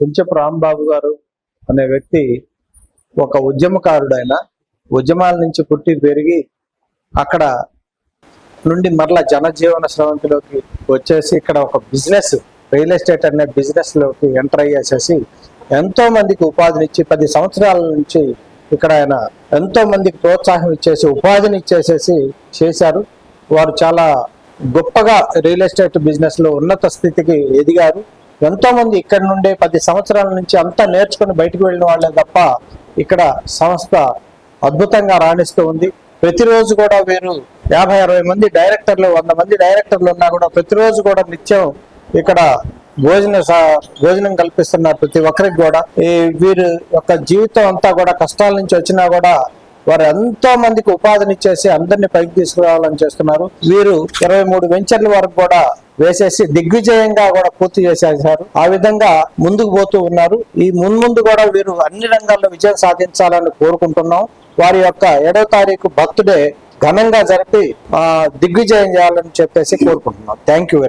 కుంచెపు రాంబాబు గారు అనే వ్యక్తి ఒక ఉద్యమకారుడైన ఉద్యమాల నుంచి పుట్టి పెరిగి అక్కడ నుండి మరలా జనజీవన స్రవంతిలోకి వచ్చేసి ఇక్కడ ఒక బిజినెస్ రియల్ ఎస్టేట్ అనే బిజినెస్లోకి ఎంటర్ అయ్యేసేసి ఎంతో మందికి ఉపాధినిచ్చి పది సంవత్సరాల నుంచి ఇక్కడ ఆయన ఎంతో మందికి ప్రోత్సాహం ఇచ్చేసి ఉపాధిని ఇచ్చేసేసి చేశారు. వారు చాలా గొప్పగా రియల్ ఎస్టేట్ బిజినెస్లో ఉన్నత స్థితికి ఎదిగారు. ఎంతో మంది ఇక్కడ నుండే పది సంవత్సరాల నుంచి అంతా నేర్చుకుని బయటకు వెళ్ళిన వాళ్ళే తప్ప ఇక్కడ సంస్థ అద్భుతంగా రాణిస్తూ ఉంది. ప్రతిరోజు కూడా వీరు యాభై అరవై మంది డైరెక్టర్లు వంద మంది డైరెక్టర్లు ఉన్నా కూడా ప్రతిరోజు కూడా నిత్యం ఇక్కడ భోజన స- భోజనం కల్పిస్తున్నారు ప్రతి ఒక్కరికి కూడా. ఈ వీరి యొక్క జీవితం అంతా కూడా కష్టాల నుంచి వచ్చినా కూడా వారు ఎంతో మందికి ఉపాధినిచ్చేసి అందరినీ పైకి తీసుకురావాలని చేస్తున్నారు. వీరు ఇరవై మూడు వెంచర్ల వరకు కూడా వేసేసి దిగ్విజయంగా కూడా పూర్తి చేసేసారు ఆ విధంగా ముందుకు పోతూ ఉన్నారు. ఈ మున్ముందు కూడా వీరు అన్ని రంగాల్లో విజయం సాధించాలని కోరుకుంటున్నాం. వారి యొక్క ఏడో తారీఖు బర్త్డే ఘనంగా జరిపి దిగ్విజయం చేయాలని చెప్పేసి కోరుకుంటున్నాం. Thank you very